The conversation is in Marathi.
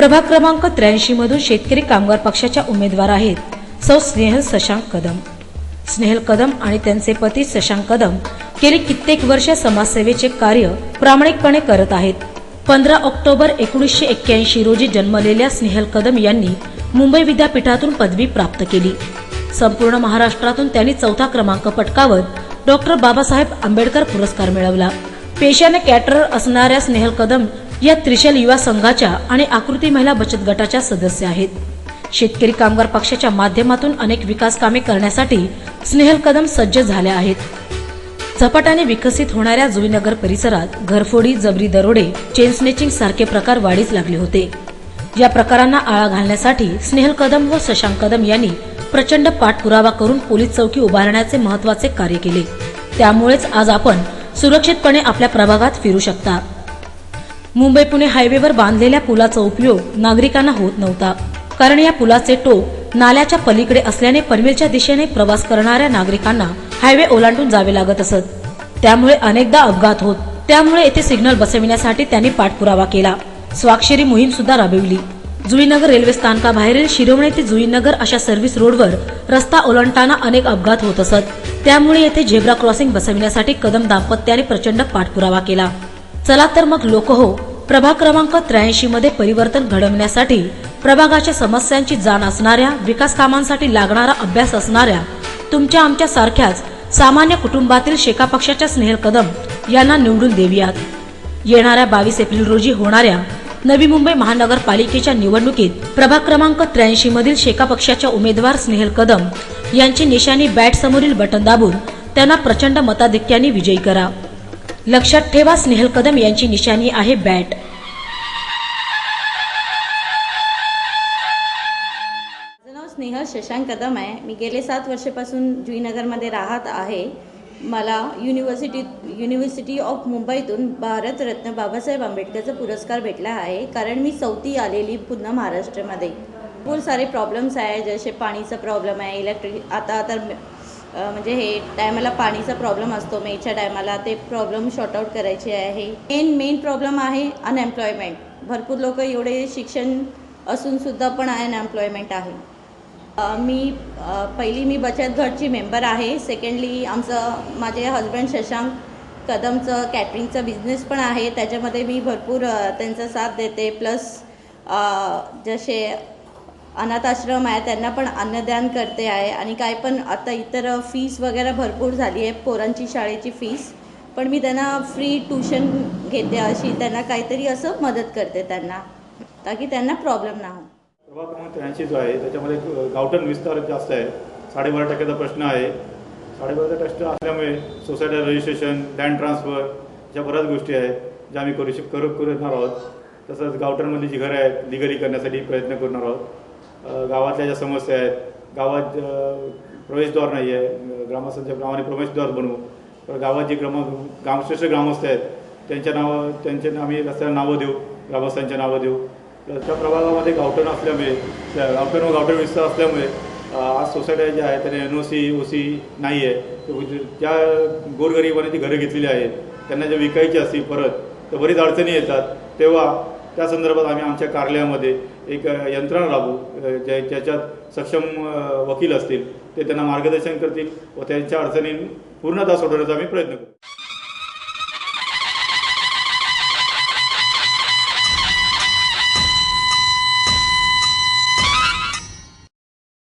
प्रभाग क्रमांक त्र्याऐंशी मधून शेतकरी कामगार पक्षाच्या उमेदवार आहेत. सौ स्नेहल शशांक कदम. स्नेहल कदम आणि त्यांचे पती शशांक कदम गेली कित्येक वर्ष समाजसेवेचे कार्य प्रामाणिकपणे करत आहेत. पंधरा ऑक्टोबर एकोणीसशे एक्क्याऐंशी रोजी जन्मलेल्या स्नेहल कदम यांनी मुंबई विद्यापीठातून पदवी प्राप्त केली. संपूर्ण महाराष्ट्रातून त्यांनी चौथा क्रमांक पटकावत डॉक्टर बाबासाहेब आंबेडकर पुरस्कार मिळवला. पेशाने कॅटरर असणाऱ्या स्नेहल कदम या त्रिशल युवा संघाच्या आणि आकृती महिला बचत गटाच्या सदस्य आहेत. शेतकरी कामगार पक्षाच्या माध्यमातून अनेक विकास कामे करण्यासाठी स्नेहल कदम सज्ज झाल्या आहेत. झपाट्याने विकसित होणाऱ्या जुईनगर परिसरात घरफोडी जबरी दरोडे चेन स्नेचिंग सारखे प्रकार वाढीस लागले होते. या प्रकारांना आळा घालण्यासाठी स्नेहल कदम व शशांक कदम यांनी प्रचंड पाठपुरावा करून पोलीस चौकी उभारण्याचे महत्त्वाचे कार्य केले. त्यामुळेच आज आपण सुरक्षितपणे आपल्या प्रभागात फिरू शकता. मुंबई पुणे हायवेवर बांधलेल्या पुलाचा उपयोग नागरिकांना होत नव्हता. कारण या पुलाचे टोक नाल्याच्या पलीकडे असल्याने पनवेलच्या दिशेने प्रवास करणाऱ्या नागरिकांना हायवे ओलांडून जावे लागत असत. त्यामुळे अनेकदा अपघात होत. त्यामुळे येथे सिग्नल बसविण्यासाठी त्यांनी पाठपुरावा केला. स्वाक्षरी मोहीम सुद्धा राबविली. जुईनगर रेल्वे स्थानकाबाहेरील शिरोमणी ते जुईनगर अशा सर्व्हिस रोडवर रस्ता ओलांडताना अनेक अपघात होत असत. त्यामुळे येथे झेब्रा क्रॉसिंग बसविण्यासाठी कदम दाम्पत्याने प्रचंड पाठपुरावा केला. चला तर मग लोक हो प्रभाग क्रमांक त्र्याऐंशी मध्ये परिवर्तन घडवण्यासाठी प्रभागाच्या समस्यांची जाण असणाऱ्या विकास कामांसाठी लागणारा अभ्यास असणाऱ्या तुमच्या आमच्या सारख्याच सामान्य कुटुंबातील शेका पक्षाच्या स्नेहल कदम यांना निवडून देऊयात. येणाऱ्या बावीस एप्रिल रोजी होणाऱ्या नवी मुंबई महानगरपालिकेच्या निवडणुकीत प्रभाग क्रमांक त्र्याऐंशी मधील शेका पक्षाच्या उमेदवार स्नेहल कदम यांची निशाणी बॅट समोरील बटन दाबून त्यांना प्रचंड मताधिक्याने विजयी करा. लक्षात ठेवा स्नेहल कदम यांची निशाणी आहे बॅट. माझं नाव स्नेहल शशांक कदम आहे. मी गेले सात वर्षापासून जुईनगरमध्ये राहत आहे. मला युनिव्हर्सिटी युनिव्हर्सिटी ऑफ मुंबईतून भारतरत्न बाबासाहेब आंबेडकरचा पुरस्कार भेटला आहे. कारण मी चौथी आलेली पुन्हा महाराष्ट्रामध्ये. भरपूर सारे प्रॉब्लेम्स आहे जसे पाणीचा प्रॉब्लेम आहे इलेक्ट्रिक आता तर म्हणजे हे टायमाला पाणीचा प्रॉब्लेम असतो मेच्या टायमाला ते प्रॉब्लेम शॉर्ट आउट करायचे आहे. मेन मेन प्रॉब्लेम आहे अनएम्प्लॉयमेंट भरपूर लोक एवढे शिक्षण असूनसुद्धा पण अनएम्प्लॉयमेंट आहे. मी पहिली मी बचत गटची मेंबर आहे. सेकंडली आमचं माझे हजबंड शशांक कदमचं कॅटरिंगचं बिझनेस पण आहे. त्याच्यामध्ये मी भरपूर त्यांचा साथ देते. प्लस जसे अनाथाश्रम आहे त्यांना पण अन्नदान करते आहे आणि काय पण आता इतर फीस वगैरे भरपूर झाली आहे पोरांची शाळेची फीस पण मी त्यांना फ्री ट्युशन घेते अशी त्यांना काहीतरी असं मदत करते त्यांना ताकी त्यांना प्रॉब्लेम ना हो प्रभाग क्रमांक त्र्याऐंशी जो आहे त्याच्यामध्ये गावठण विस्तार जास्त आहे. साडेबारा टक्क्याचा प्रश्न आहे. साडेबारा टक्के असल्यामुळे सोसायटी रजिस्ट्रेशन लँड ट्रान्सफर ज्या बऱ्याच गोष्टी आहेत ज्या आम्ही करू शक करू करणार आहोत. तसंच गावठणमधली जी घरं आहेत लिगली करण्यासाठी प्रयत्न करणार आहोत. गावातल्या ज्या समस्या आहेत गावात प्रवेशद्वार नाही आहे ग्रामस्थांच्या नावाने प्रवेशद्वार बनवू. तर गावात जी ग्राम ग्रामश्रेष्ठ ग्रामस्थ आहेत त्यांच्या नावं त्यांच्या आम्ही रस्त्याला नावं देऊ ग्रामस्थांच्या नावं देऊ. त्या प्रभागामध्ये गावठण असल्यामुळे गावठण व गावठण विस्तार असल्यामुळे आज सोसायट्या ज्या आहेत त्याने N O C O C नाही आहे ज्या गोरगरिबांनी ती घरं घेतलेली आहेत. त्यांना ज्या विकायची असतील परत तर बरीच अडचणी येतात. तेव्हा त्या संदर्भात आम्ही आमच्या कार्यालयामध्ये एक यंत्रणा राबवू ज्या ज्याच्यात सक्षम वकील असतील ते त्यांना मार्गदर्शन करतील व त्यांच्या अडचणी पूर्णतः सोडवण्याचा आम्ही प्रयत्न करू.